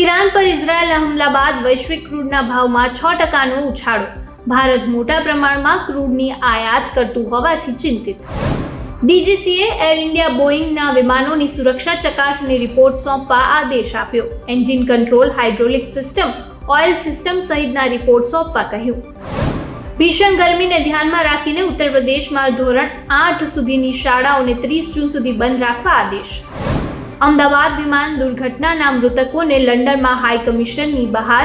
Iran પર ઇઝરાયેલના હુમલા બાદ વૈશ્વિક ક્રૂડના ભાવમાં છ ટકાનો ઉછાળો. ભારત મોટા પ્રમાણમાં ક્રૂડની આયાત કરતું હોવાથી ચિંતિત. ડીજીસીએ એર ઇન્ડિયા બોઈંગના વિમાનોની સુરક્ષા ચકાસણી રિપોર્ટ સોંપવા આદેશ આપ્યો. Engine control, hydraulic system, oil system સહિતના રિપોર્ટ સોંપવા કહ્યું. ભીષણ ગરમીને ધ્યાનમાં રાખીને ઉત્તર પ્રદેશમાં ધોરણ આઠ સુધીની શાળાઓને ત્રીસ જૂન સુધી બંધ રાખવા આદેશ. અમદાવાદ વિમાન દુર્ઘટનાના મૃતકોને લંડનમાં હાઈ કમિશનની બહાર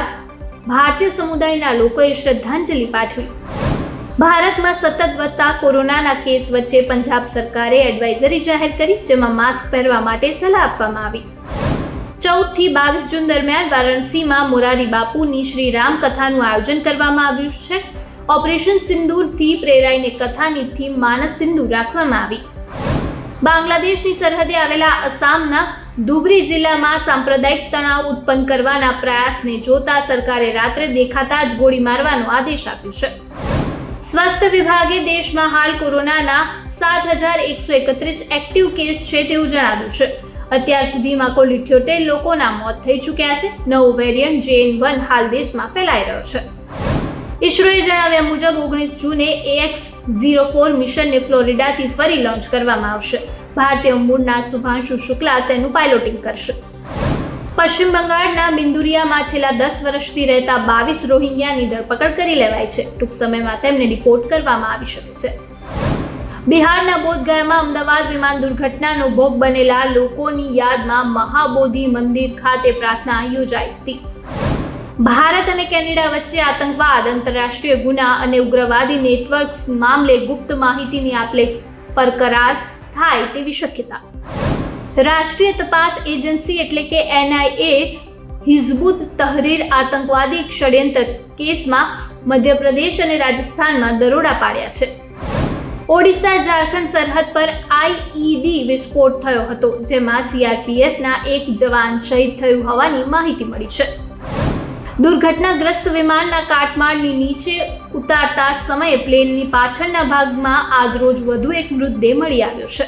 ભારતીય સમુદાયના લોકોએ શ્રદ્ધાંજલિ પાઠવી. ભારતમાં સતત વધતા કોરોનાના કેસ વચ્ચે પંજાબ સરકારે એડવાઇઝરી જાહેર કરી, જેમાં માસ્ક પહેરવા માટે સલાહ આપવામાં આવી. ચૌદથી બાવીસ જૂન દરમિયાન વારાણસીમાં મોરારી બાપુની શ્રી રામ કથાનું આયોજન કરવામાં આવ્યું છે. ઓપરેશન સિંદૂરથી પ્રેરાઈને કથાની થીમ માનસ સિંદૂર રાખવામાં આવી. બાંગ્લાદેશની સરહદે આવેલા આસામના ધુબરી જિલ્લામાં સાંપ્રદાયિક તણાવ ઉત્પન્ન કરવાના પ્રયાસને જોતા સરકારે રાત્રે દેખાતા જ ગોળી મારવાનો આદેશ આપ્યો છે. સ્વાસ્થ્ય વિભાગે દેશમાં હાલ કોરોનાના સાત હજાર એકસો એકત્રીસ એક્ટિવ કેસ છે તેવું જણાવ્યું છે. અત્યાર સુધીમાં કુલ ઇઠ્યોતેર લોકોના મોત થઈ ચૂક્યા છે. નવો વેરિયન્ટ જેએન વન હાલ દેશમાં ફેલાઈ રહ્યો છે. ઇસરોએ જણાવ્યા મુજબ, ઓગણીસ જૂને એએક્સ ઝીરો ફોર મિશનને ફ્લોરિડાથી ફરી લોન્ચ કરવામાં આવશે. ભારતીય મૂળના શુભાંશુ શુક્લા તેનું પાયલોટિંગ કરશે. પશ્ચિમ બંગાળના બિંદુરિયામાં છેલ્લા દસ વર્ષથી રહેતા બાવીસ રોહિંગ્યાની ધરપકડ કરી લેવાય છે. ટૂંક સમયમાં તેમને ડિપોર્ટ કરવામાં આવી શકે છે. બિહારના બોધગયામાં અમદાવાદ વિમાન દુર્ઘટનાનો ભોગ બનેલા લોકોની યાદમાં મહાબોધિ મંદિર ખાતે પ્રાર્થના યોજાઈ હતી. ભારત અને કેનેડા વચ્ચે આતંકવાદ, આંતરરાષ્ટ્રીય ગુના અને ઉગ્રવાદી નેટવર્ક્સ મામલે ગુપ્ત માહિતીની આપલે પર કરાર થાય તેવી શક્યતા. રાષ્ટ્રીય તપાસ એજન્સી એટલે કે એનઆઈએ હિઝબુત તહરીર આતંકવાદી ષડયંત્ર કેસમાં મધ્યપ્રદેશ અને રાજસ્થાનમાં દરોડા પાડ્યા છે. ઓડિશા ઝારખંડ સરહદ પર આઈઈડી વિસ્ફોટ થયો હતો, જેમાં સીઆરપીએફના એક જવાન શહીદ થયું હોવાની માહિતી મળી છે. દુર્ઘટનાગ્રસ્ત વિમાનના કાટમાળની નીચે ઉતારતા સમયે પ્લેનની પાછળના ભાગમાં આજરોજ વધુ એક મૃતદેહ મળી આવ્યો છે.